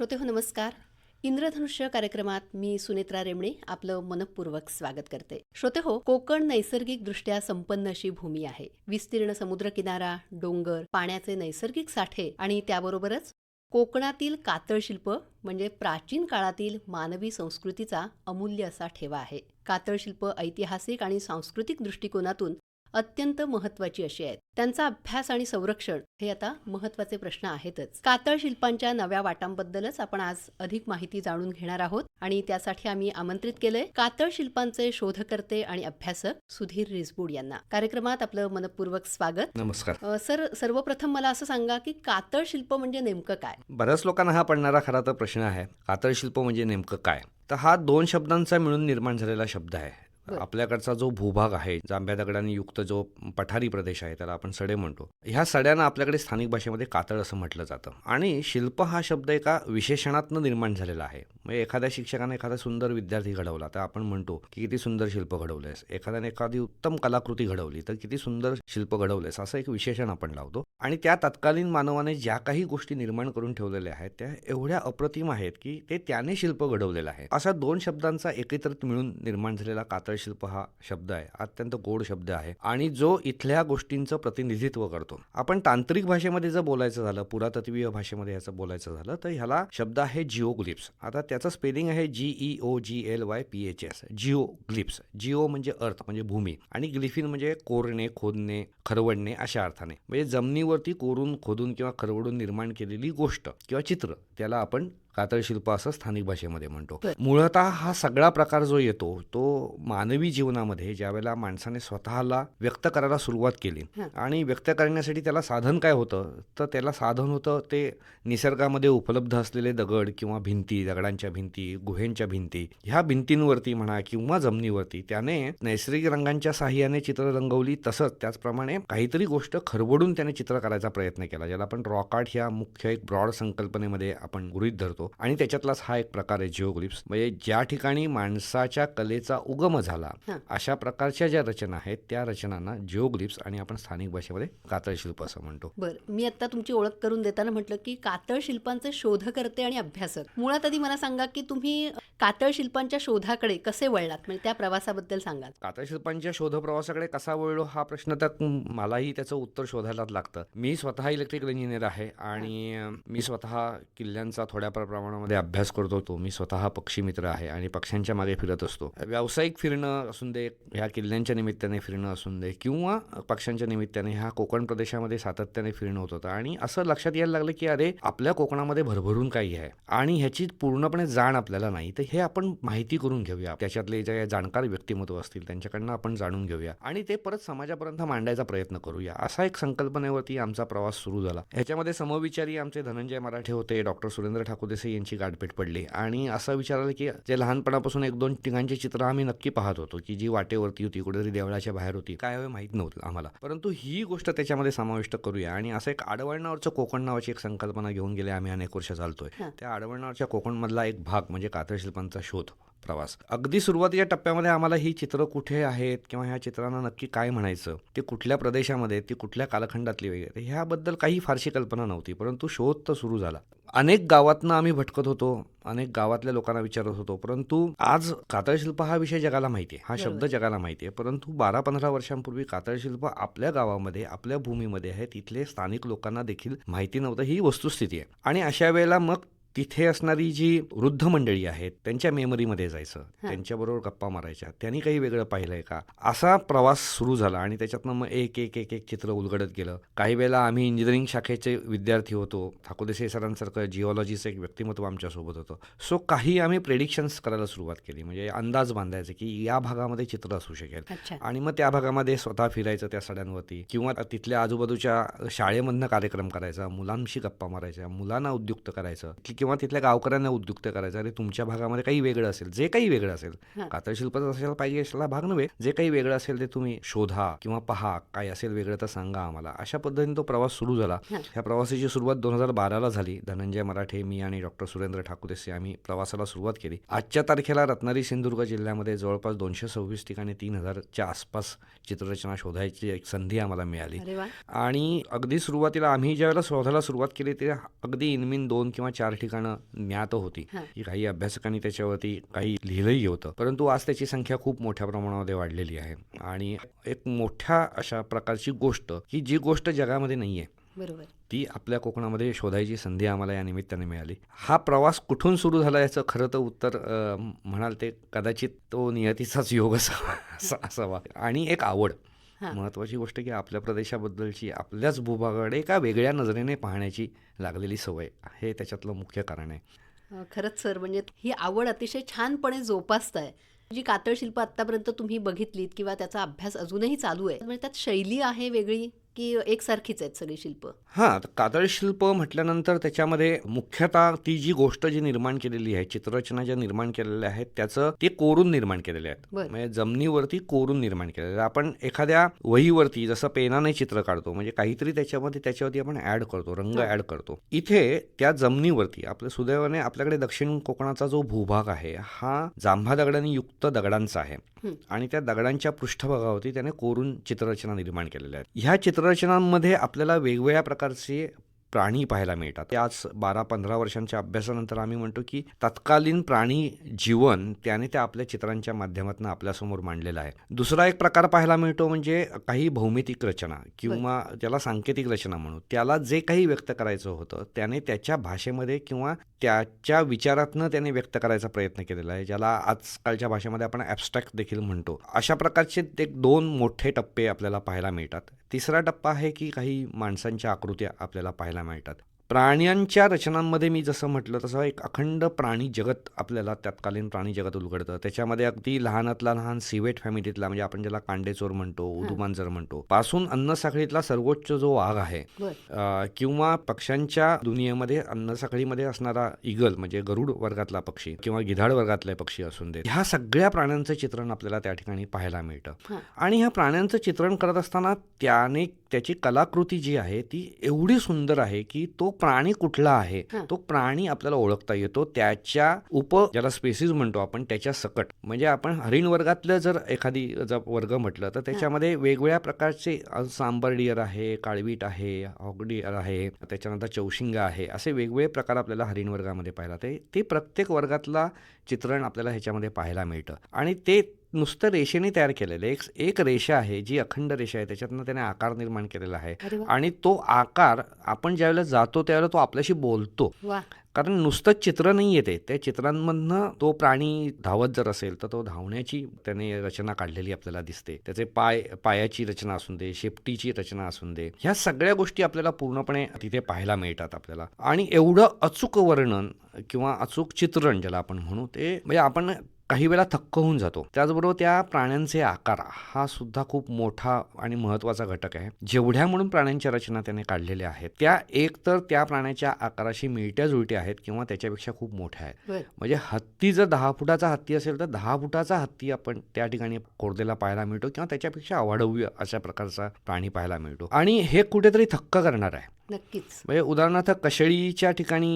श्रोते हो नमस्कार. इंद्रधनुष्य कार्यक्रमात मी सुनेत्रा रेमणे आपलं मनपूर्वक स्वागत करते. श्रोते हो कोकण नैसर्गिक दृष्ट्या संपन्न अशी भूमी आहे. विस्तीर्ण समुद्रकिनारा डोंगर पाण्याचे नैसर्गिक साठे आणि त्याबरोबरच कोकणातील कातळ शिल्प म्हणजे प्राचीन काळातील मानवी संस्कृतीचा अमूल्य असा ठेवा आहे. कातळ शिल्प ऐतिहासिक आणि सांस्कृतिक दृष्टिकोनातून अत्यंत महत्वाची अशी आहेत. त्यांचा अभ्यास आणि संरक्षण हे आता महत्त्वाचे प्रश्न आहेतच. कातळ शिल्पांच्या नव्या वाटांबद्दलच आपण आज अधिक माहिती जाणून घेणार आहोत आणि त्यासाठी आम्ही आमंत्रित केलंय कातळ शिल्पांचे शोधकर्ते आणि अभ्यासक सुधीर रिसबूड यांना. कार्यक्रमात आपलं मनपूर्वक स्वागत. नमस्कार. सर सर्वप्रथम मला असं सांगा की कातळ शिल्प म्हणजे नेमकं काय? बऱ्याच लोकांना हा पडणारा खरा तर प्रश्न आहे कातळ शिल्प म्हणजे नेमकं काय? तर हा दोन शब्दांचा मिळून निर्माण झालेला शब्द आहे. आपल्याकडचा जो भूभाग आहे जांभ्या दगडांनी युक्त जो पठारी प्रदेश आहे त्याला आपण सडे म्हणतो. ह्या सड्यांना आपल्याकडे स्थानिक भाषेमध्ये कातळ असं म्हटलं जातं. आणि शिल्प हा शब्द एका विशेषणातनं निर्माण झालेला आहे. म्हणजे एखाद्या शिक्षकाने एखादा सुंदर विद्यार्थी घडवला तर आपण म्हणतो की किती सुंदर शिल्प घडवलंयस. एखाद्याने एखादी उत्तम कलाकृती घडवली तर किती सुंदर शिल्प घडवलंयस असं एक विशेषण आपण लावतो. आणि त्या तत्कालीन मानवाने ज्या काही गोष्टी निर्माण करून ठेवलेल्या आहेत त्या एवढ्या अप्रतिम आहेत की ते त्याने शिल्प घडवलेलं आहे. असा दोन शब्दांचा एकत्रित मिळून निर्माण झालेला कातळ शिल्प हा शब्द आहे. अत्यंत गोड शब्द आहे. आणि जो इथल्या गोष्टींचं प्रतिनिधित्व करतो. आपण तांत्रिक भाषेमध्ये जर बोलायचं झालं पुरातत्वीय भाषेमध्ये ह्याचं बोलायचं झालं तर ह्याला शब्द आहे जिओग्लिप्स. आता त्याचं स्पेलिंग आहे G E O G L Y P H S geoglyphs geo म्हणजे अर्थ म्हणजे भूमी. आणि ग्लिफिन म्हणजे कोरणे खोदणे खरवडणे अशा अर्थाने. म्हणजे जमिनीवरती कोरून खोदून किंवा खरवडून निर्माण केलेली गोष्ट किंवा चित्र त्याला आपण कातळ शिल्प असं स्थानिक भाषेमध्ये म्हणतो. मुळतः हा सगळा प्रकार जो येतो तो मानवी जीवनामध्ये ज्यावेळेला माणसाने स्वतःला व्यक्त करायला सुरुवात केली. आणि व्यक्त करण्यासाठी त्याला साधन काय होतं तर त्याला साधन होतं ते निसर्गामध्ये उपलब्ध असलेले दगड किंवा भिंती दगडांच्या भिंती गुहेंच्या भिंती ह्या भिंतींवरती म्हणा किंवा जमिनीवरती त्याने नैसर्गिक रंगांच्या साह्याने चित्र रंगवली तसंच त्याचप्रमाणे काहीतरी गोष्ट खरवडून त्याने चित्र करायचा प्रयत्न केला ज्याला आपण रॉक आर्ट ह्या मुख्य एक ब्रॉड संकल्पनेमध्ये आपण गृहीत धरतो आणि त्याच्यातलाच हा एक प्रकार आहे जिओग्लिप्स. म्हणजे ज्या ठिकाणी माणसाच्या कलेचा उगम झाला. अशा प्रकारच्या ज्या रचना आहेत त्या रचनांना जिओग्लिप्स आणि आपण स्थानिक भाषेमध्ये कातळ शिल्प असं म्हणतो. बरं. मी आता तुमची ओळख करून देताना म्हटलं की कातळ शिल्पांचे शोधकर्ते आणि अभ्यासक. मुळात आधी मला सांगा की तुम्ही कातळ शिल्पांच्या शोधाकडे कसे वळलात? म्हणजे त्या प्रवासाबद्दल सांगा कातळ शिल्पांच्या शोध प्रवासाकडे कसा वळलो हा प्रश्न तर मलाही त्याचं उत्तर शोधायलाच लागतं. मी स्वतः इलेक्ट्रिकल इंजिनियर आहे आणि मी स्वतः किल्ल्यांचा थोड्या प्र- प्रमाणामध्ये अभ्यास करतो तो मी स्वतः पक्षी मित्र आहे आणि पक्ष्यांच्या मागे फिरत असतो. व्यावसायिक फिरणं असून दे ह्या किल्ल्यांच्या निमित्ताने फिरणं असून दे किंवा पक्ष्यांच्या निमित्ताने ह्या कोकण प्रदेशामध्ये सातत्याने फिरणं होत होतं. आणि असं लक्षात यायला लागलं की अरे आपल्या कोकणामध्ये भरभरून काही आहे आणि ह्याची पूर्णपणे जाण आपल्याला नाही. तर हे आपण माहिती करून घेऊया. त्याच्यातले ज्या जाणकार व्यक्तिमत्व असतील त्यांच्याकडनं आपण जाणून घेऊया आणि ते परत समाजापर्यंत मांडायचा प्रयत्न करूया. असा एक संकल्पनेवरती आमचा प्रवास सुरू झाला. ह्याच्यामध्ये समविचारी आमचे धनंजय मराठे होते डॉक्टर सुरेंद्र ठाकूर देसाई यांची गाठभेट पडली. आणि असं विचारलं की जे लहानपणापासून एक दोन ठिकाणची चित्र आम्ही नक्की पाहत होतो की जी वाटेवरती होती कुठेतरी देवळाच्या बाहेर होती. काय हवे माहीत नव्हतं आम्हाला. परंतु ही गोष्ट त्याच्यामध्ये समाविष्ट करूया. आणि असं एक आडवळणावरचं कोकण नावाची एक संकल्पना घेऊन गेले आम्ही अनेक वर्ष चालतोय. त्या आडवळणावरच्या कोकणमधला एक भाग म्हणजे कातळशिल्पांचा शोध. प्रवास. अगदी सुरुवातीच्या टप्प्यामध्ये आम्हाला ही चित्र कुठे आहेत किंवा ह्या चित्रांना नक्की काय म्हणायचं ते कुठल्या प्रदेशामध्ये ती कुठल्या कालखंडातली वगैरे ह्याबद्दल काही फारशी कल्पना नव्हती परंतु शोध तर सुरू झाला. अनेक गावातनं आम्ही भटकत होतो अनेक गावातल्या लोकांना विचारत होतो परंतु आज कातळशिल्प हा विषय जगाला माहिती आहे हा शब्द. जगाला माहिती आहे परंतु बारा पंधरा वर्षांपूर्वी कातळशिल्प आपल्या गावामध्ये आपल्या भूमीमध्ये आहे तिथले स्थानिक लोकांना देखील माहिती नव्हतं ही वस्तुस्थिती आहे. आणि अशा वेळेला मग तिथे असणारी जी वृद्ध मंडळी आहेत त्यांच्या मेमरीमध्ये जायचं त्यांच्याबरोबर गप्पा मारायच्या त्यांनी काही वेगळं पाहिलंय का? असा प्रवास सुरू झाला आणि त्याच्यातनं मग एक एक एक एक चित्र उलगडत गेलं. काही वेळेला आम्ही इंजिनिअरिंग शाखेचे विद्यार्थी होतो. ठाकूर देसाई सरांसारखं जिओलॉजीचं एक व्यक्तिमत्व आमच्यासोबत होतं. सो काही आम्ही प्रेडिक्शन्स करायला सुरुवात केली. म्हणजे अंदाज बांधायचे की या भागामध्ये चित्र असू शकेल. आणि मग त्या भागामध्ये स्वतः फिरायचं त्या सड्यांवरती. किंवा तिथल्या आजूबाजूच्या शाळेमधनं कार्यक्रम करायचा मुलांशी गप्पा मारायच्या मुलांना उद्युक्त करायचं. किंवा तिथल्या गावकऱ्यांना उद्युक्त करायचं अरे तुमच्या भागामध्ये काही वेगळं असेल जे काही वेगळं असेल. कातळशिल्पच असायला पाहिजे असायला भाग नव्हे. जे काही वेगळं असेल ते तुम्ही शोधा किंवा पहा काय असेल वेगळं तर सांगा आम्हाला. अशा पद्धतीने तो प्रवास सुरू झाला. ह्या प्रवासाची सुरुवात दोन हजार बाराला झाली. धनंजय मराठे मी आणि डॉक्टर सुरेंद्र ठाकूर असे आम्ही प्रवासाला सुरुवात केली. आजच्या तारखेला रत्नागिरी सिंधुदुर्ग जिल्ह्यामध्ये जवळपास दोनशे सव्वीस ठिकाणी तीन हजारच्या आसपास चित्ररचना शोधायची एक संधी आम्हाला मिळाली. आणि अगदी सुरुवातीला आम्ही ज्यावेळेला शोधायला सुरुवात केली ते अगदी इनमिन दोन किंवा चार ठिकाणं ज्ञात होती. हां. काही अभ्यासकांनी त्याच्यावरती काही लिहिलंही होतं. परंतु आज त्याची संख्या खूप मोठ्या प्रमाणामध्ये वाढलेली आहे. आणि एक मोठ्या अशा प्रकारची गोष्ट की जी गोष्ट जगामध्ये नाही आहे बरोबर. ती आपल्या कोकणामध्ये शोधायची संधी आम्हाला या निमित्ताने मिळाली. हा प्रवास कुठून सुरू झाला याचं खरं तर उत्तर म्हणाल ते कदाचित तो नियतीचाच योग असावा असा- असावा. आणि एक आवड. हां. महत्त्वाची गोष्ट की आपल्या प्रदेशाबद्दलची आपल्याच भूभागाकडे एका वेगळ्या नजरेने पाहण्याची लागलेली सवय हे त्याच्यातलं मुख्य कारण आहे. खरंच सर म्हणजे ही आवड अतिशय छानपणे जोपासताय. जी कातळ शिल्प आतापर्यंत तुम्ही बघितलीत किंवा त्याचा अभ्यास अजूनही चालू आहे म्हणजे त्यात शैली आहे वेगळी? की एकसारखीच आहेत सगळी शिल्प हां तर कातळशिल्प म्हटल्यानंतर त्याच्यामध्ये मुख्यतः ती जी गोष्ट जी निर्माण केलेली आहे चित्ररचना ज्या निर्माण केलेल्या आहेत त्याचं ते कोरून निर्माण केलेले आहेत. म्हणजे जमिनीवरती कोरून निर्माण केलेलं आहे आपण एखाद्या वहीवरती जसं पेनाने चित्र काढतो म्हणजे काहीतरी त्याच्यामध्ये त्याच्यावरती आपण ऍड करतो रंग. ऍड करतो इथे त्या जमिनीवरती आपल्या सुदैवाने आपल्याकडे दक्षिण कोकणाचा जो भूभाग आहे हा जांभा दगडांनी युक्त दगडांचा आहे. आणि त्या दगडांच्या पृष्ठभागावरती त्याने कोरून चित्ररचना निर्माण केलेल्या आहेत ह्या चित्ररचनांमध्ये आपल्याला वेगवेगळ्या प्रकारचे प्राणी पाहायला मिळतात. ते आज बारा पंधरा वर्षांच्या अभ्यासानंतर आम्ही म्हणतो की तत्कालीन प्राणी जीवन त्याने त्या आपल्या चित्रांच्या माध्यमातून आपल्यासमोर मांडलेलं आहे. दुसरा एक प्रकार पाहायला मिळतो म्हणजे काही भौमितिक रचना किंवा त्याला सांकेतिक रचना म्हणू. त्याला जे काही व्यक्त करायचं होतं त्याने त्याच्या भाषेमध्ये किंवा त्याच्या विचारातनं त्याने व्यक्त करायचा प्रयत्न केलेला आहे ज्याला आजकालच्या भाषेमध्ये आपण ॲबस्ट्रॅक्ट देखील म्हणतो. अशा प्रकारचे एक दोन मोठे टप्पे आपल्याला पाहायला मिळतात. तिसरा टप्पा आहे की काही माणसांच्या आकृत्या आपल्याला पाहायला मिळतात. प्राण्यांच्या रचनांमध्ये मी जसं म्हटलं तसं एक अखंड प्राणी जगत आपल्याला तत्कालीन प्राणी जगत उलगडतं. त्याच्यामध्ये अगदी लहानातला लहान सिवेट फॅमिलीतला म्हणजे आपण ज्याला कांडेचोर म्हणतो उदुमांजर म्हणतो पासून अन्नसाखळीतला सर्वोच्च जो वाघ आहे किंवा पक्ष्यांच्या दुनियेमध्ये अन्नसाखळीमध्ये असणारा इगल म्हणजे गरुड वर्गातला पक्षी किंवा गिधाड वर्गातले पक्षी असून दे ह्या सगळ्या प्राण्यांचं चित्रण आपल्याला त्या ठिकाणी पाहायला मिळतं. आणि ह्या प्राण्यांचं चित्रण करत असताना त्याने त्याची कलाकृती जी आहे ती एवढी सुंदर आहे की तो प्राणी कुठला आहे. तो प्राणी आपल्याला ओळखता येतो. त्याच्या उप ज्याला स्पेसिस म्हणतो आपण त्याच्या सकट. म्हणजे आपण हरिण वर्गातलं जर एखादी जर वर्ग म्हटलं तर त्याच्यामध्ये वेगवेगळ्या प्रकारचे सांबर डिअर आहे काळवीट आहे हॉगडिअर आहे त्याच्यानंतर चौशिंगा आहे असे वेगवेगळे प्रकार आपल्याला हरिण वर्गामध्ये पाहायला ते ते प्रत्येक वर्गातला चित्रण आपल्याला ह्याच्यामध्ये पाहायला मिळतं. आणि ते नुसतं रेषेने तयार केलेलं. एक एक रेषा आहे जी अखंड रेषा आहे. त्याच्यातनं त्याने आकार निर्माण केलेला आहे. आणि तो आकार आपण ज्यावेळेला जातो त्यावेळेला तो आपल्याशी बोलतो. कारण नुसतं चित्र नाही येते त्या चित्रांमधनं तो प्राणी धावत जर असेल तर तो धावण्याची त्याने रचना काढलेली आपल्याला दिसते. त्याचे पाय पायाची रचना असून दे शेपटीची रचना असून दे. ह्या सगळ्या गोष्टी आपल्याला पूर्णपणे तिथे पाहायला मिळतात आपल्याला. आणि एवढं अचूक वर्णन किंवा अचूक चित्रण ज्याला आपण म्हणू ते म्हणजे आपण काही वेळा थक्क होऊन जातो. त्याचबरोबर त्या प्राण्यांचे आकार हा सुद्धा खूप मोठा आणि महत्त्वाचा घटक आहे. जेवढ्या म्हणून प्राण्यांच्या रचना त्याने काढलेल्या आहेत त्या एक तर त्या प्राण्याच्या आकाराशी मिळत्या जुळत्या आहेत किंवा त्याच्यापेक्षा खूप मोठ्या आहेत. म्हणजे हत्ती जर दहा फुटाचा हत्ती असेल तर दहा फुटाचा हत्ती आपण त्या ठिकाणी कोरलेला पाहायला मिळतो किंवा त्याच्यापेक्षा अवाढव्य अशा प्रकारचा प्राणी पाहायला मिळतो. आणि हे कुठेतरी थक्क करणार आहे. नक्कीच. म्हणजे उदाहरणार्थ कशळीच्या ठिकाणी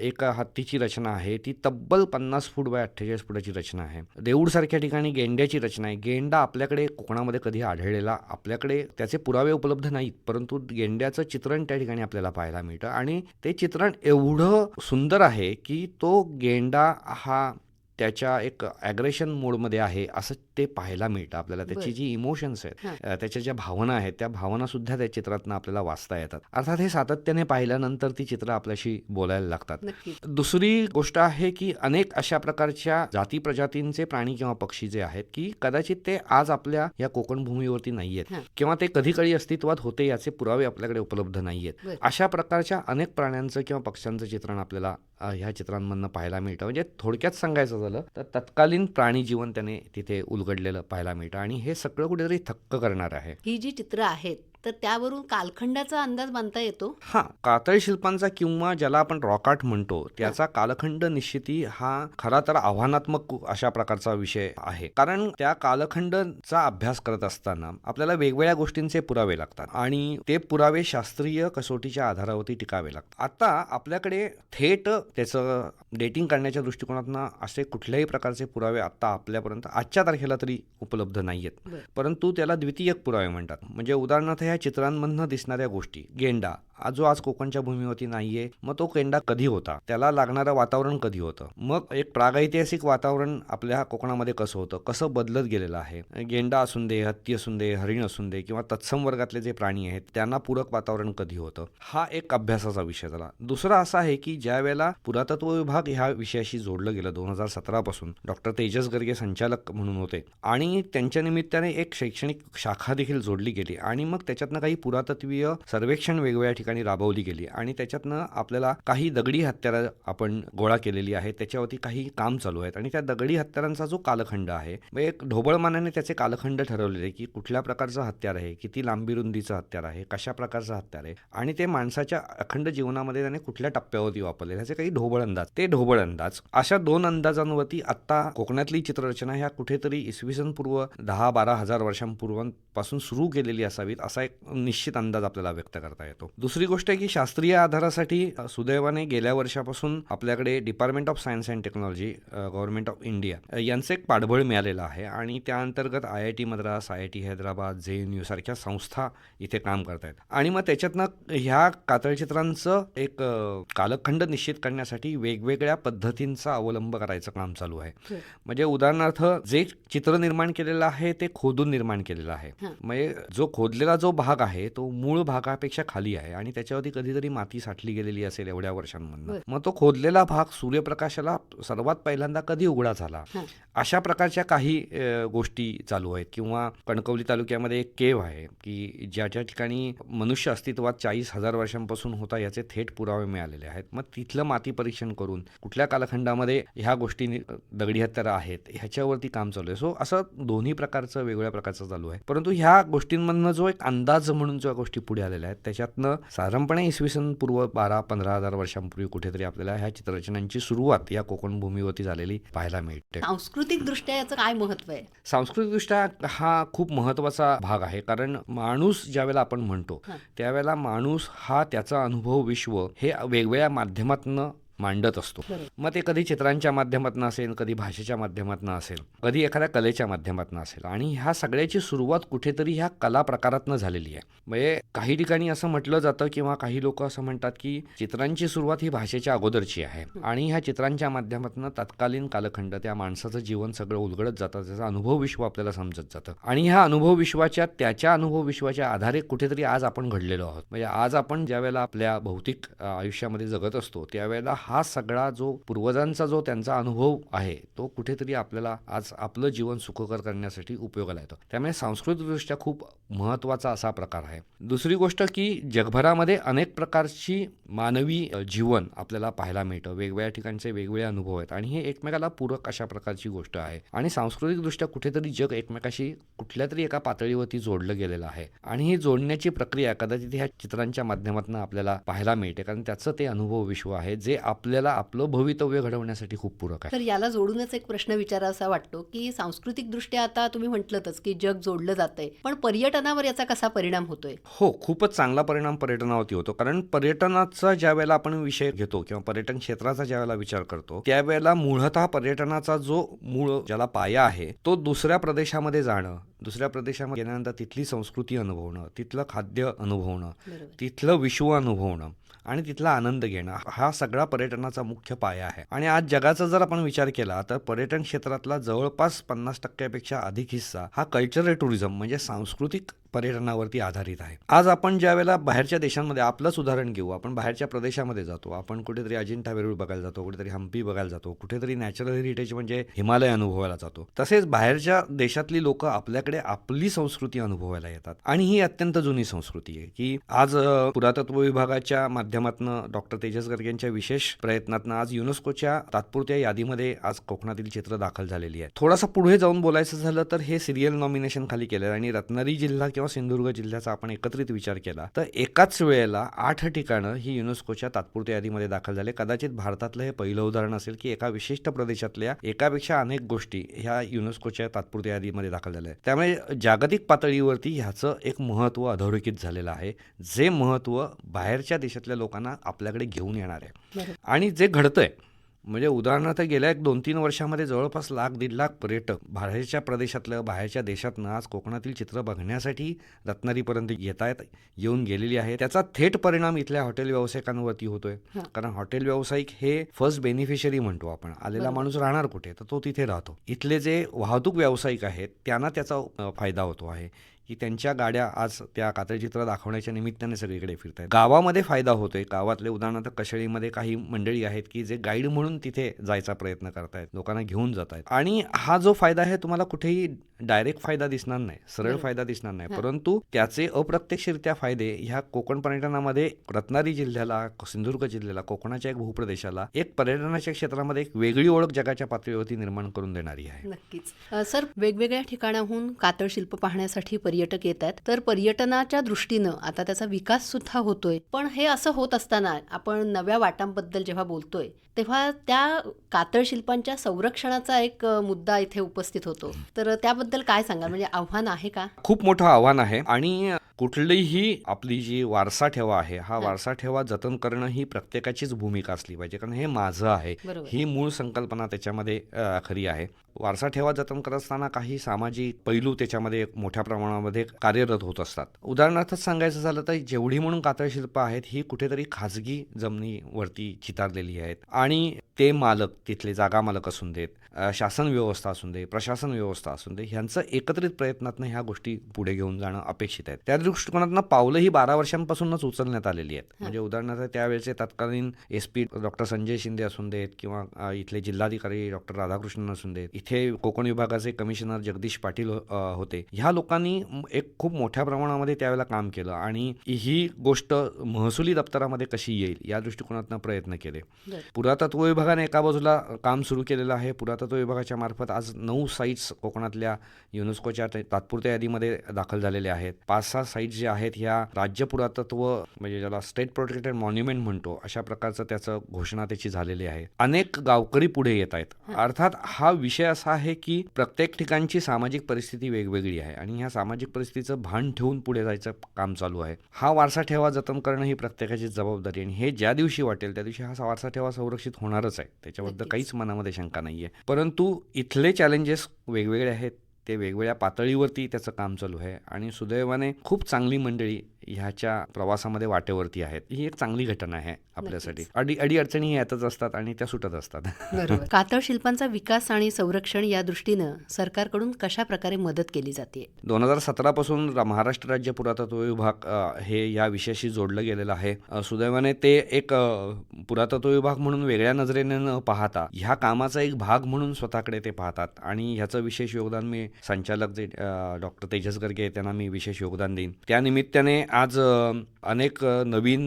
एका एक हत्तीची रचना आहे ती तब्बल पन्नास फूट बाय अठ्ठेचाळीस फुटाची रचना आहे. देऊळसारख्या ठिकाणी गेंड्याची रचना आहे. गेंडा आपल्याकडे कोकणामध्ये कधी आढळलेला आपल्याकडे त्याचे पुरावे उपलब्ध नाहीत परंतु गेंड्याचं चित्रण त्या ठिकाणी आपल्याला पाहायला मिळतं. आणि ते चित्रण एवढं सुंदर आहे की तो गेंडा हा त्याच्या एक ॲग्रेशन मोडमध्ये आहे असं ते पाहायला मिळतं आपल्याला. त्याची. जी इमोशन्स आहेत त्याच्या ज्या भावना आहेत त्या भावना सुद्धा त्या चित्रातनं आपल्याला वाचता येतात. अर्थात हे सातत्याने पाहिल्यानंतर ती चित्र आपल्याशी बोलायला लागतात. दुसरी गोष्ट आहे की अनेक अशा प्रकारच्या जाती प्रजातींचे प्राणी किंवा पक्षी जे आहेत की कदाचित ते आज आपल्या या कोकण भूमीवरती नाही. आहेत किंवा ते कधी काळी अस्तित्वात होते याचे पुरावे आपल्याकडे उपलब्ध नाही आहेत. बरं. अशा प्रकारच्या अनेक प्राण्यांचं किंवा पक्ष्यांचं चित्रण आपल्याला ह्या चित्रांमधनं पाहायला मिळतं. म्हणजे थोडक्यात सांगायचं झालं तर तत्कालीन प्राणी जीवन त्याने तिथे उलगडलेलं पाहायला मिळतं. आणि हे सगळं कुठेतरी थक्क करणार आहे. ही जी चित्र आहेत तर त्यावरून कालखंडाचा अंदाज बांधता येतो? हा कातळ शिल्पांचा किंवा ज्याला आपण रॉकाट म्हणतो त्याचा कालखंड निश्चिती हा खरा तर आव्हानात्मक अशा प्रकारचा विषय आहे. कारण त्या कालखंडचा अभ्यास करत असताना आपल्याला वेगवेगळ्या गोष्टींचे पुरावे लागतात आणि ते पुरावे शास्त्रीय कसोटीच्या आधारावरती टिकावे लागतात. आता आपल्याकडे थेट त्याचं डेटिंग करण्याच्या दृष्टिकोनातून असे कुठल्याही प्रकारचे पुरावे आता आपल्यापर्यंत आजच्या तारखेला तरी उपलब्ध नाही आहेत बरं. परंतु त्याला द्वितीयक पुरावे म्हणतात. म्हणजे उदाहरणार्थ या चित्रांमधनं दिसणाऱ्या गोष्टी. गेंडा. आज जो आज कोकणच्या भूमीवरती नाहीये. मग तो गेंडा कधी होता? त्याला लागणारं वातावरण कधी होतं? मग एक प्रागैतिहासिक वातावरण आपल्या कोकणामध्ये कसं होतं? कसं बदलत गेलेलं आहे? गेंडा असून दे हत्ती असून दे हरिण असून दे किंवा तत्सम वर्गातले जे प्राणी आहेत त्यांना पूरक वातावरण कधी होतं? हा एक अभ्यासाचा विषय झाला. दुसरा असा आहे की ज्या वेळेला पुरातत्व विभाग ह्या विषयाशी जोडलं गेलं दोन हजार सतरा पासून डॉक्टर तेजस गर्गे संचालक म्हणून होते आणि त्यांच्या निमित्ताने एक शैक्षणिक शाखा देखील जोडली गेली आणि मग त्याच्यातनं काही पुरातत्वीय सर्वेक्षण वेगवेगळ्या ठिकाणी ठिकाणी राबवली गेली. आणि त्याच्यातनं आपल्याला काही दगडी हत्यारं आपण गोळा केलेली आहेत. त्याच्यावरती काही काम चालू आहेत. आणि त्या दगडी हत्यारांचा जो कालखंड आहे मग एक ढोबळमानाने त्याचे कालखंड ठरवलेले की कुठल्या प्रकारचं हत्यार आहे किती लांबी रुंदीचं हत्यार आहे कशा प्रकारचं हत्यार आहे. आणि ते माणसाच्या अखंड जीवनामध्ये त्याने कुठल्या टप्प्यावरती वापरले ह्याचे काही ढोबळ अंदाज. ते ढोबळ अंदाज. अशा दोन अंदाजांवरती आत्ता कोकणातली चित्ररचना ह्या कुठेतरी इसवी सन पूर्व दहा बारा हजार वर्षांपूर्वांपासून सुरू केलेली असावीत असा एक निश्चित अंदाज आपल्याला व्यक्त करता येतो दुसरी गोष्ट आहे की शास्त्रीय आधारासाठी सुदैवाने गेल्या वर्षापासून आपल्याकडे department of science and technology government of India यांचं एक पाठबळ मिळालेलं आहे आणि त्या अंतर्गत I I T Madras I I T Hyderabad J N U सारख्या संस्था इथे काम करत आहेत आणि मग त्याच्यातनं ह्या कातळचित्रांचं एक कालखंड निश्चित करण्यासाठी वेगवेगळ्या पद्धतींचा अवलंब करायचं काम चालू आहे हं. म्हणजे उदाहरणार्थ जे चित्र निर्माण केलेलं आहे ते खोदून निर्माण केलेलं आहे. म्हणजे जो खोदलेला जो भाग आहे तो मूळ भागापेक्षा खाली आहे आणि त्याच्यावरती कधीतरी माती साठली गेलेली असेल एवढ्या वर्षांमधून. मग तो खोदलेला भाग सूर्यप्रकाशाला सर्वात पहिल्यांदा कधी उघडा झाला. अशा प्रकारच्या काही गोष्टी चालू आहेत किंवा कणकवली तालुक्यामध्ये एक केव आहे की ज्या ज्या ठिकाणी मनुष्य अस्तित्वात चाळीस हजार वर्षांपासून होता याचे थेट पुरावे मिळालेले आहेत. मग तिथलं माती परीक्षण करून कुठल्या कालखंडामध्ये ह्या गोष्टी दगडी हत्यारं आहेत ह्याच्यावरती काम चालू आहे. सो असं दोन्ही प्रकारचं वेगवेगळ्या प्रकारचं चालू आहे. परंतु ह्या गोष्टींमधनं जो एक अंदाज म्हणून ज्या गोष्टी पुढे आलेल्या आहेत त्याच्यातनं साधारणपणे इसवी सन पूर्व बारा पंधरा हजार वर्षांपूर्वी कुठेतरी आपल्याला ह्या चित्ररचनांची सुरुवात या कोकण भूमीवरती झालेली पाहायला मिळते सांस्कृतिक दृष्ट्या याचं काय महत्त्व आहे सांस्कृतिकदृष्ट्या हा खूप महत्त्वाचा भाग आहे कारण माणूस ज्यावेळेला आपण म्हणतो. त्यावेळेला माणूस हा त्याचा अनुभव विश्व हे वेगवेगळ्या माध्यमातनं मांडत असतो. मग ते कधी चित्रांच्या माध्यमातून असेल कधी भाषेच्या माध्यमातून असेल कधी एखाद्या कलेच्या माध्यमातून असेल आणि ह्या सगळ्याची सुरुवात कुठेतरी ह्या कला प्रकारातनं झालेली आहे. म्हणजे काही ठिकाणी असं म्हटलं जातं किंवा काही लोक असं म्हणतात की चित्रांची सुरुवात ही भाषेच्या अगोदरची आहे आणि ह्या चित्रांच्या माध्यमातून तत्कालीन कालखंड त्या माणसाचं जीवन सगळं उलगडत जातं त्याचा अनुभव विश्व आपल्याला समजत जातं. आणि ह्या अनुभव विश्वाच्या त्याच्या अनुभव विश्वाच्या आधारे कुठेतरी आज आपण घडलेलो आहोत. म्हणजे आज आपण ज्या वेळेला आपल्या भौतिक आयुष्यामध्ये जगत असतो त्यावेळेला हा सगळा जो पूर्वजांचा जो त्यांचा अनुभव आहे तो कुठेतरी आपल्याला आज आपलं जीवन सुखकर करण्यासाठी उपयोगाला येतो. त्यामुळे सांस्कृतिकदृष्ट्या खूप महत्त्वाचा असा प्रकार आहे. दुसरी गोष्ट की जगभरामध्ये अनेक प्रकारची मानवी जीवन आपल्याला पाहायला मिळतं. वेगवेगळ्या ठिकाणचे वेगवेगळे अनुभव आहेत आणि हे एकमेकाला पूरक अशा प्रकारची गोष्ट आहे. आणि सांस्कृतिकदृष्ट्या कुठेतरी जग एकमेकाशी कुठल्या तरी एका पातळीवरती जोडलं गेलेलं आहे. आणि ही जोडण्याची प्रक्रिया कदाचित ह्या चित्रांच्या माध्यमातून आपल्याला पाहायला मिळते. कारण त्याचं ते अनुभव विश्व आहे जे आप आपल्याला आपलं भवितव्य घडवण्यासाठी खूप पूरक आहे. तर याला जोडूनच एक प्रश्न विचारावा वाटतो की सांस्कृतिक दृष्ट्या आता तुम्ही म्हटलंच की जग जोडलं जातंय पण पर्यटनावर याचा कसा परिणाम होतोय? हो खूपच चांगला परिणाम पर्यटनावरती होतो. कारण पर्यटनाचा ज्या वेळेला आपण विषय घेतो किंवा पर्यटन क्षेत्राचा ज्या वेळेला विचार करतो त्यावेळेला मूळतः पर्यटनाचा जो मूळ ज्याला पाया आहे तो दुसऱ्या प्रदेशामध्ये जाणं दुसऱ्या प्रदेशामध्ये गेल्यानंतर तिथली संस्कृती अनुभवणं तिथलं खाद्य अनुभवणं तिथलं विश्व अनुभवणं आणि तिथला आनंद घेणं. हा सगळा पर्यटनाचा मुख्य पाया आहे. आणि आज जगाचा जर आपण विचार केला तर पर्यटन क्षेत्रातला जवळपास पन्नास टक्क्यापेक्षा अधिक हिस्सा हा कल्चरल टुरिझम म्हणजे सांस्कृतिक पर्यटनावरती आधारित आहे. आज आपण ज्या वेळेला बाहेरच्या देशांमध्ये आपलंच उदाहरण घेऊ आपण बाहेरच्या प्रदेशामध्ये जातो आपण कुठेतरी अजिंठा वेरूळ बघायला जातो कुठेतरी हम्पी बघायला जातो कुठेतरी नॅचरल हेरिटेज म्हणजे हिमालय अनुभवायला जातो. तसेच बाहेरच्या देशातली लोक आपल्याकडे आपली संस्कृती अनुभवायला येतात. आणि ही अत्यंत जुनी संस्कृती आहे की आज पुरातत्व विभागाच्या माध्यमातून डॉक्टर तेजस गर्ग यांच्या विशेष प्रयत्नातनं आज युनेस्कोच्या तात्पुरत्या यादीमध्ये आज कोकणातील चित्र दाखल झालेली आहे. थोडासा पुढे जाऊन बोलायचं झालं तर हे सिरियल नॉमिनेशन खाली केलं आणि रत्नागिरी जिल्हा किंवा सिंधुदुर्ग जिल्ह्याचा आपण एकत्रित विचार केला तर एकाच वेळेला आठ ठिकाणं ही युनेस्कोच्या तात्पुरत्या यादीमध्ये दाखल झाले. कदाचित भारतातलं हे पहिलं उदाहरण असेल की एका विशिष्ट प्रदेशातल्या एकापेक्षा अनेक गोष्टी ह्या युनेस्कोच्या तात्पुरत्या यादीमध्ये दाखल झाल्या. आहेत त्यामुळे जागतिक पातळीवरती ह्याचं एक महत्त्व अधोरेखित झालेलं आहे जे महत्त्व बाहेरच्या देशातल्या लोकांना आपल्याकडे घेऊन येणार आहे. आणि जे घडतंय म्हणजे उदाहरणार्थ गेल्या एक दोन तीन वर्षामध्ये जवळपास लाख दीड लाख पर्यटक बाहेरच्या प्रदेशातलं बाहेरच्या देशातनं आज कोकणातील चित्र बघण्यासाठी रत्नागिरीपर्यंत येत आहेत येऊन गेलेली आहे त्याचा थेट परिणाम इथल्या हॉटेल व्यावसायिकांवरती होतोय. कारण हॉटेल व्यावसायिक हे फर्स्ट बेनिफिशरी म्हणतो आपण. आलेला. माणूस राहणार कुठे? तर तो तिथे राहतो. इथले जे वाहतूक व्यावसायिक आहेत त्यांना त्याचा फायदा होतो आहे. की त्यांच्या गाड्या आज त्या कातळचित्र दाखवण्याच्या निमित्ताने सगळीकडे फिरत आहेत गावामध्ये फायदा होतोय. गावातले उदाहरणार्थ कशेळीमध्ये काही मंडळी आहेत की जे गाईड म्हणून तिथे जायचा प्रयत्न करतायत लोकांना घेऊन जात आहेत आणि हा जो फायदा आहे तुम्हाला कुठेही डायरेक्ट फायदा दिसणार नाही सरळ. फायदा दिसणार नाही. परंतु त्याचे अप्रत्यक्षरित्या फायदे ह्या कोकण पर्यटनामध्ये रत्नागिरी जिल्ह्याला सिंधुदुर्ग जिल्ह्याला कोकणाच्या एक भूप्रदेशाला एक पर्यटनाच्या क्षेत्रामध्ये एक वेगळी ओळख जगाच्या पातळीवरती निर्माण करून देणारी आहे. नक्कीच. सर वेगवेगळ्या ठिकाणाहून कातळ शिल्प पाहण्यासाठी पर्यटक येतात तर पर्यटनाच्या दृष्टीनं आता त्याचा विकास सुद्धा होतोय. पण हे असं होत असताना आपण नव्या वाटांबद्दल जेव्हा बोलतोय तेव्हा त्या कातळ शिल्पांच्या संरक्षणाचा एक मुद्दा इथे उपस्थित होतो. तर त्याबद्दल काय सांगा म्हणजे आव्हान आहे का? खूप मोठं आव्हान आहे आणि कुठलीही आपली जी वारसा ठेवा आहे हा. वारसा ठेवा जतन करणं ही प्रत्येकाचीच भूमिका असली पाहिजे कारण हे माझं आहे. ही मूळ संकल्पना त्याच्यामध्ये खरी आहे. वारसा ठेवा जतन करत असताना काही सामाजिक पैलू त्याच्यामध्ये मोठ्या प्रमाणामध्ये कार्यरत होत असतात. उदाहरणार्थ सांगायचं झालं तर जेवढी म्हणून कातळशिल्प आहेत ही कुठेतरी खाजगी जमिनीवरती चितारलेली आहेत. आणि ते मालक तिथले जागा मालक असून देत शासन व्यवस्था असून दे प्रशासन व्यवस्था असून दे ह्यांचं एकत्रित प्रयत्नातनं ह्या गोष्टी पुढे घेऊन जाणं अपेक्षित आहे त्या दृष्टिकोनातनं पावलं ही बारा वर्षांपासूनच उचलण्यात आलेली आहेत. म्हणजे उदाहरणार्थ त्यावेळेचे तत्कालीन S P doctor Sanjay Shinde असून देत किंवा इथले जिल्हाधिकारी डॉक्टर राधाकृष्णन असून देत इथे कोकण विभागाचे कमिशनर जगदीश पाटील होते. ह्या लोकांनी एक खूप मोठ्या प्रमाणामध्ये त्यावेळेला काम केलं आणि ही गोष्ट महसुली दप्तरामध्ये कशी येईल या दृष्टिकोनातनं प्रयत्न केले. पुरातत्व विभागाने एका बाजूला काम सुरू केलेलं आहे. पुरातत्व विभागाच्या मार्फत आज नऊ साईट्स कोकणातल्या युनेस्कोच्या तात्पुरत्या यादीमध्ये दाखल झालेल्या आहेत. पाच सहा साईट्स ज्या आहेत ह्या राज्य पुरातत्व म्हणजे ज्याला स्टेट प्रोटेक्टेड मॉन्युमेंट म्हणतो अशा प्रकारचं त्याचं घोषणा त्याची झालेली आहे. अनेक गावकरी पुढे येत आहेत. अर्थात हा विषय असा आहे की प्रत्येक ठिकाणची सामाजिक परिस्थिती वेगवेगळी आहे आणि ह्या सामाजिक परिस्थितीचं भान ठेवून पुढे जायचं काम चालू आहे. हा वारसा ठेवा जतन करणं ही प्रत्येकाची जबाबदारी आणि हे ज्या दिवशी वाटेल त्या दिवशी हा वारसा ठेवा संरक्षित होणारच आहे. त्याच्याबद्दल. काहीच मनामध्ये शंका नाही आहे परंतु इथले चॅलेंजेस वेगवेगळे आहेत. ते वेगवेगळ्या पातळीवरती त्याचं काम चालू आहे. आणि सुदैवाने खूप चांगली मंडळी ह्याच्या प्रवासामध्ये वाटेवरती आहेत. ही एक चांगली घटना आहे आपल्यासाठी. अडी अडी अडचणी येतच असतात आणि त्या सुटत असतात. बरोबर. कातळ शिल्पांचा विकास आणि संरक्षण या दृष्टीनं सरकारकडून कशा प्रकारे मदत केली जाते? दोन हजार सतरापासून रा- महाराष्ट्र राज्य पुरातत्व विभाग हे या विषयाशी जोडलं गेलेलं आहे. सुदैवाने ते एक पुरातत्व विभाग म्हणून वेगळ्या नजरेने न पाहता ह्या कामाचा एक भाग म्हणून स्वतःकडे ते पाहतात. आणि ह्याचं विशेष योगदान मी संचालक जे डॉक्टर तेजस गर्गे आहेत, त्यांना मी विशेष योगदान देईन. त्या निमित्ताने आज अनेक नवीन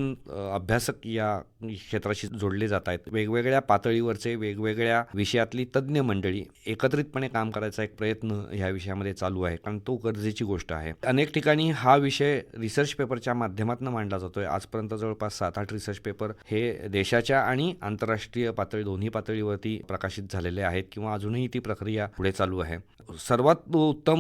अभ्यासक या क्षेत्राशी जोडले जात आहेत. वेगवेगळ्या पातळीवरचे वेगवेगळ्या विषयातली तज्ज्ञ मंडळी एकत्रितपणे काम करायचा एक प्रयत्न ह्या विषयामध्ये चालू आहे कारण तो गरजेची गोष्ट आहे. अनेक ठिकाणी हा विषय रिसर्च पेपरच्या माध्यमातून मांडला जातोय. आजपर्यंत जवळपास सात आठ रिसर्च पेपर हे देशाच्या आणि आंतरराष्ट्रीय पातळी दोन्ही पातळीवरती प्रकाशित झालेले आहेत किंवा अजूनही ती प्रक्रिया पुढे चालू आहे. सर्वात उत्तम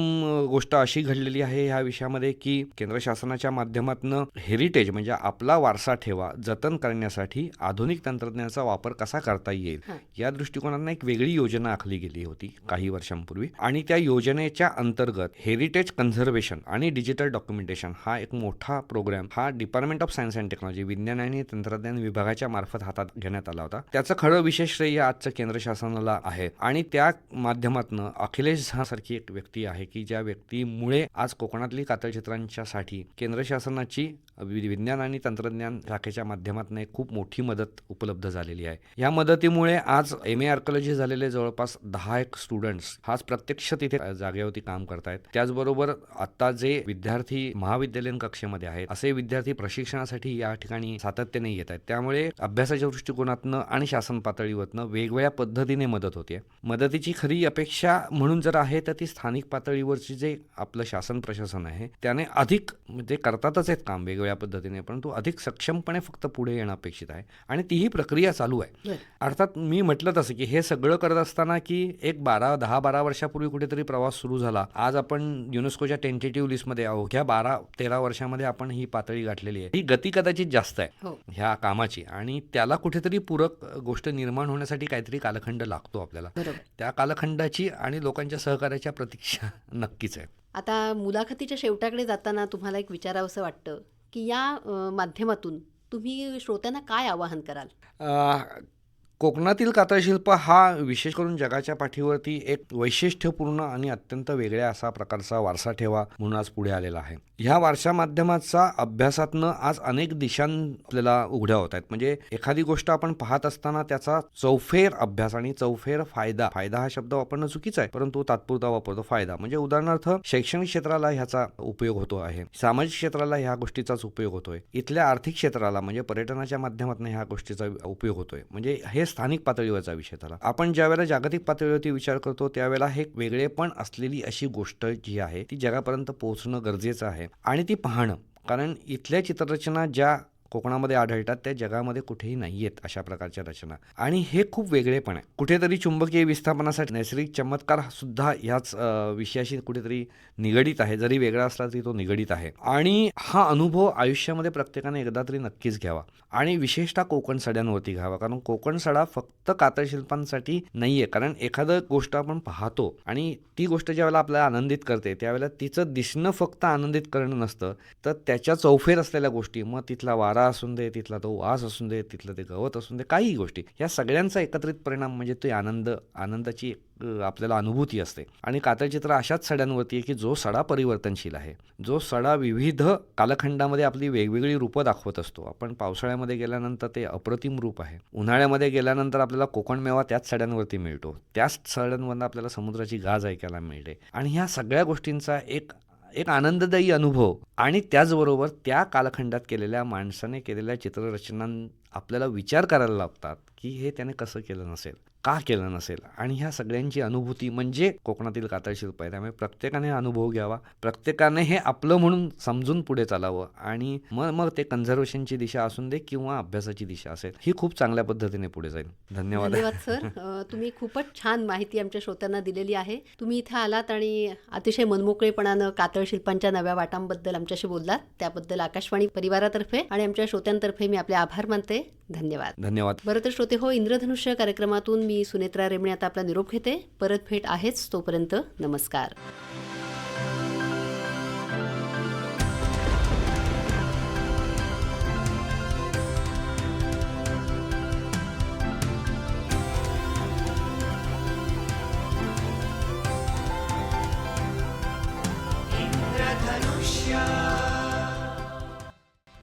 गोष्ट अशी घडलेली आहे ह्या विषयामध्ये की केंद्र शासनाच्या माध्यमातून हेरिटेज म्हणजे आपला वारसा ठेवा जतन करण्यासाठी आधुनिक तंत्रज्ञानाचा वापर कसा करता येईल. या दृष्टिकोनानं एक वेगळी योजना आखली गेली होती काही वर्षांपूर्वी. आणि त्या योजनेच्या अंतर्गत हेरिटेज कन्झर्वेशन आणि डिजिटल डॉक्युमेंटेशन हा एक मोठा प्रोग्राम हा department of science and technology विज्ञान आणि तंत्रज्ञान विभागाच्या मार्फत हातात घेण्यात आला होता. त्याचं खरं विशेष श्रेय आजचं केंद्र शासनाला आहे. आणि त्या माध्यमातून अखिलेश झा सारखी एक व्यक्ती आहे की ज्या व्यक्तीमुळे आज कोकणातली कातळचित्रांच्यासाठी केंद्र शासनाची विज्ञान आणि तंत्रज्ञान शाखेच्या माध्यमातून एक खूप मोठी मदत उपलब्ध झालेली आहे. या मदतीमुळे आज एम ए आर्कॉलॉजी झालेले जवळपास दहा एक स्टुडंट्स हाच प्रत्यक्ष तिथे जागेवरती काम करतायत. त्याचबरोबर आता जे विद्यार्थी महाविद्यालयीन कक्षेमध्ये आहेत असे विद्यार्थी प्रशिक्षणासाठी या ठिकाणी सातत्याने येत आहेत. त्यामुळे अभ्यासाच्या दृष्टिकोनातनं आणि शासन पातळीवरनं वेगवेगळ्या पद्धतीने मदत होते. मदतीची खरी अपेक्षा म्हणून जर आहे तर ती स्थानिक पातळीवरची जे आपलं शासन प्रशासन आहे त्याने अधिक म्हणजे करतातच आहेत काम वेगवेगळ्या पद्धतीने परंतु अधिक सक्षमपणे फक्त पुढे येणं अपेक्षित आहे. आणि तीही प्रक्रिया चालू आहे. अर्थात मी म्हटलं तसं की हे सगळं करत असताना की एक बारा दहा बारा वर्षापूर्वी कुठेतरी प्रवास सुरू झाला. आज आपण युनेस्कोच्या टेंटेटिव्ह लिस्टमध्ये अवघ्या बारा तेरा वर्षामध्ये आपण ही पातळी गाठलेली आहे. ही गती कदाचित जास्त आहे हो. ह्या कामाची. आणि त्याला कुठेतरी पूरक गोष्ट निर्माण होण्यासाठी काहीतरी कालखंड लागतो आपल्याला. त्या कालखंडाची आणि लोकांच्या सहकार्याच्या प्रतीक्षा नक्कीच आहे. आता मुलाखतीच्या शेवटाकडे जाताना तुम्हाला एक विचारावंसं वाटतं की या माध्यमातून तुम्ही श्रोत्यांना काय आवाहन कराल? कोकणातील कातळशिल्प हा विशेष करून जगाच्या पाठीवरती एक वैशिष्ट्यपूर्ण आणि अत्यंत वेगळ्या असा प्रकारचा वारसा ठेवा म्हणून आज पुढे आलेला आहे. ह्या वारसा माध्यमाचा अभ्यासातनं आज अनेक दिशां आपल्याला उघड्या होत आहेत. म्हणजे एखादी गोष्ट आपण पाहत असताना त्याचा चौफेर अभ्यास आणि चौफेर फायदा फायदा हा शब्द वापरणं चुकीचा आहे परंतु तात्पुरता वापरतो फायदा. म्हणजे उदाहरणार्थ शैक्षणिक क्षेत्राला ह्याचा उपयोग होतो आहे. सामाजिक क्षेत्राला ह्या गोष्टीचाच उपयोग होतोय. इथल्या आर्थिक क्षेत्राला म्हणजे पर्यटनाच्या माध्यमातून ह्या गोष्टीचा उपयोग होतोय. म्हणजे हे स्थानिक पातळीवरचा विषय झाला. आपण ज्यावेळेला जागतिक पातळीवरती विचार करतो त्यावेळेला हे वेगळेपण असलेली अशी गोष्ट जी आहे ती जगापर्यंत पोहोचणं गरजेचं आहे. आणि ती पाहणं. कारण इथल्या चित्ररचना ज्या कोकणामध्ये आढळतात त्या जगामध्ये कुठेही नाही आहेत अशा प्रकारच्या रचना. आणि हे खूप वेगळेपण आहे. कुठेतरी चुंबकीय विस्थापनासाठी नैसर्गिक चमत्कार सुद्धा ह्याच विषयाशी कुठेतरी निगडीत आहे. जरी वेगळा असला तरी तो निगडीत आहे. आणि हा अनुभव आयुष्यामध्ये प्रत्येकाने एकदा तरी नक्कीच घ्यावा. आणि विशेषतः कोकण सड्यांवरती घ्यावा. कारण कोकण सडा फक्त कातळशिल्पांसाठी नाही आहे कारण एखादं गोष्ट आपण पाहतो आणि ती गोष्ट ज्यावेळेला आपल्याला आनंदित करते त्यावेळेला तिचं दिसणं फक्त आनंदित करणं नसतं. तर त्याच्या चौफेर असलेल्या गोष्टी मग तिथला वारा असून दे तिथला तो वास असून दे तिथलं ते गवत असून दे काही गोष्टी. या सगळ्यांचा एकत्रित परिणाम म्हणजे ते आनंद आनंदाची आपल्याला अनुभूती असते. आणि कातळचित्र अशाच सड्यांवरती आहे की जो सडा परिवर्तनशील आहे. जो सडा विविध कालखंडामध्ये आपली वेगवेगळी रूपं दाखवत असतो. आपण पावसाळ्यामध्ये गेल्यानंतर ते अप्रतिम रूप आहे. उन्हाळ्यामध्ये गेल्यानंतर आपल्याला कोकण मेवा त्याच सड्यांवरती मिळतो. त्याच सड्यांवरनं आपल्याला समुद्राची गाज ऐकायला मिळते. आणि ह्या सगळ्या गोष्टींचा एक एक आनंददायी अनुभव. आणि त्याचबरोबर त्या कालखंडात केलेल्या माणसाने केलेल्या चित्ररचनां आपल्याला विचार करायला लागतात की हे त्याने कसं केलं नसेल. का केलं नसेल? आणि ह्या सगळ्यांची अनुभूती म्हणजे कोकणातील कातळशिल्प आहे. त्यामुळे प्रत्येकाने अनुभव घ्यावा. प्रत्येकाने हे आपलं म्हणून समजून पुढे चालावं. आणि मग मग ते कन्झर्वेशनची दिशा असून दे किंवा अभ्यासाची दिशा असेल ही खूप चांगल्या पद्धतीने पुढे जाईल. धन्यवाद. सर. तुम्ही खूपच छान माहिती आमच्या श्रोत्यांना दिलेली आहे. तुम्ही इथे आलात आणि अतिशय मनमोकळेपणानं कातळ शिल्पांच्या नव्या वाटांबद्दल आमच्याशी बोललात. त्याबद्दल आकाशवाणी परिवारातर्फे आणि आमच्या श्रोत्यांतर्फे मी आपले आभार मानते. धन्यवाद. धन्यवाद. बरं तर श्रोते हो इंद्रधनुष्य कार्यक्रमातून मी सुनेत्रा रेमणे आता आपला निरोप घेते. परत भेट आहेच तोपर्यंत नमस्कार.